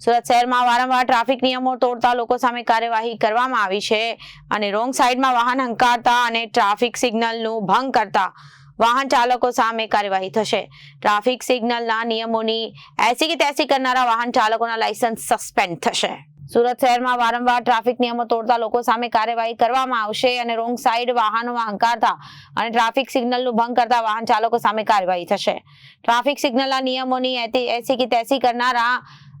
સુરત શહેરમાં વારંવાર ટ્રાફિક નિયમો તોડતા લોકો સામે કાર્યવાહી કરવામાં આવી છે અને રોંગ સાઈડમાં વાહન હંકારતા અને ટ્રાફિક સિગ્નલનું ભંગ કરતા વાહન ચાલકો સામે કાર્યવાહી થશે. ટ્રાફિક સિગ્નલના નિયમોની એસી કે તેસી કરનારા વાહન ચાલકોના લાયસન્સ સસ્પેન્ડ થશે. સુરત શહેરમાં વારંવાર ટ્રાફિક નિયમો તોડતા લોકો સામે કાર્યવાહી કરવામાં આવશે અને રોંગ સાઈડ વાહનોમાં હંકારતા અને ટ્રાફિક સિગ્નલનું ભંગ કરતા વાહન ચાલકો સામે કાર્યવાહી થશે. ટ્રાફિક સિગ્નલના નિયમોની એસી કે તેસી કરનારા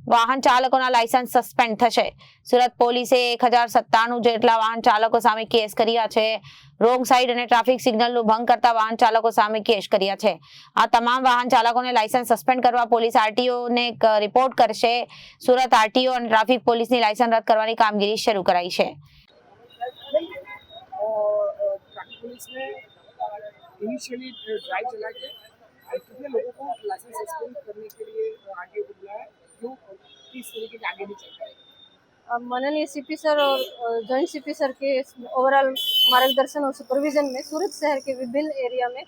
વાહન ચાલકોના લાયસન્સ સસ્પેન્ડ થશે સુરત પોલીસે એક હજાર સત્તાણું જેટલા વાહન ચાલકો સામે કેસ કર્યા છે રોંગ સાઈડ અને ટ્રાફિક સિગ્નલનું ભંગ કરતા વાહન ચાલકો સામે કેસ કર્યા છે આ તમામ વાહન ચાલકોને લાયસન્સ સસ્પેન્ડ કરવા પોલીસ આરટીઓ ને એક રિપોર્ટ કરશે સુરત આરટીઓ અને ટ્રાફિક પોલીસની લાયસન્સ રદ કરવાની કામગીરી શરૂ કરાઈ છે और ट्रैफिक पुलिस ने इनिशियली ड्राइव चला के और कितने लोगों को लाइसेंस सस्पेंड अब माननीय सीपी सर और जॉइंट सीपी सर के ओवरऑल मार्गदर्शन और सुपरविजन में सूरत शहर के विभिन्न एरिया में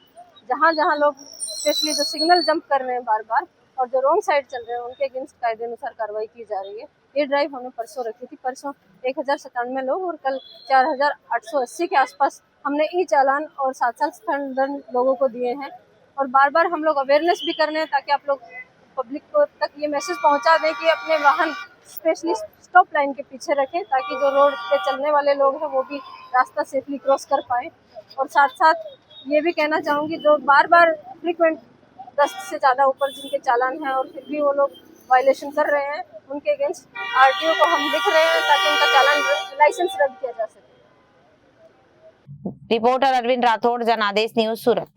जहाँ जहाँ लोग स्पेशली जो सिग्नल जंप कर रहे हैं बार बार और जो रॉन्ग साइड चल रहे हैं, उनके अगेंस्ट कायदे अनुसार कार्रवाई की जा रही है। ये ड्राइव हमने परसों रखी थी। परसों एक हज़ार सतानवे लोग और कल चार हज़ार आठ सौ अस्सी के आसपास हमने ई चालान और साथ साथ दंड लोगों को दिए हैं और बार बार हम लोग अवेयरनेस भी कर रहे हैं ताकि आप लोग पब्लिक को तक ये मैसेज पहुँचा दें कि अपने वाहन स्पेशली स्टॉप लाइन के पीछे रखें ताकि जो रोड पे चलने वाले लोग हैं, वो भी रास्ता सेफली क्रॉस कर पाए। और साथ साथ ये भी कहना चाहूँगी, जो बार बार फ्रिक्वेंट दस से ज़्यादा ऊपर जिनके चालान हैं और फिर भी वो लोग वायलेशन कर रहे हैं, उनके अगेंस्ट आरटीओ को हम लिख रहे हैं ताकि उनका चालान लाइसेंस रद्द किया जा सके। रिपोर्टर अरविंद राठौड़ जनादेश न्यूज़ सूरत